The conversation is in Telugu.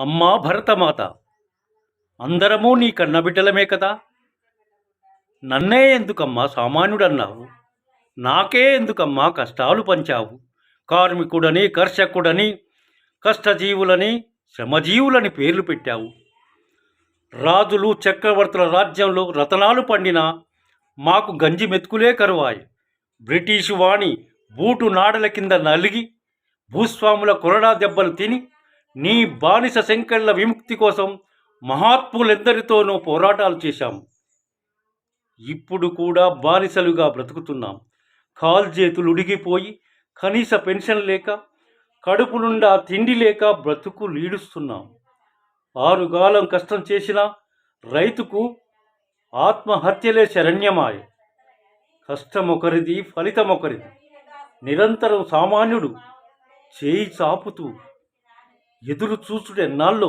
అమ్మా భరతమాత అందరము నీ కన్నబిడ్డలమే కదా. నన్నే ఎందుకమ్మా సామాన్యుడన్నావు? నాకే ఎందుకమ్మా కష్టాలు పంచావు? కార్మికుడని కర్షకుడని కష్టజీవులని శ్రమజీవులని పేర్లు పెట్టావు. రాజులు చక్రవర్తుల రాజ్యంలో రతనాలు పండిన మాకు గంజి మెతుకులే కరువాయి. బ్రిటిషు వాణి బూటు నాడల కింద నలిగి భూస్వాముల కొరడా దెబ్బలు తిని నీ బానిస శంకళ్ళ విముక్తి కోసం మహాత్ములెందరితోనూ పోరాటాలు చేశాము ఇప్పుడు కూడా బానిసలుగా బ్రతుకుతున్నాం. కాల్జేతులు ఉడిగిపోయి కనీస పెన్షన్ లేక కడుపు నుండా తిండి లేక బ్రతుకు లీడుస్తున్నాం. ఆరుగాలం కష్టం చేసిన రైతుకు ఆత్మహత్యలే శరణ్యమాయ. కష్టం ఒకరిది ఫలితం ఒకరిది నిరంతరం సామాన్యుడు చేయి చాపుతూ ఎదురు చూచుడెన్నాళ్ళు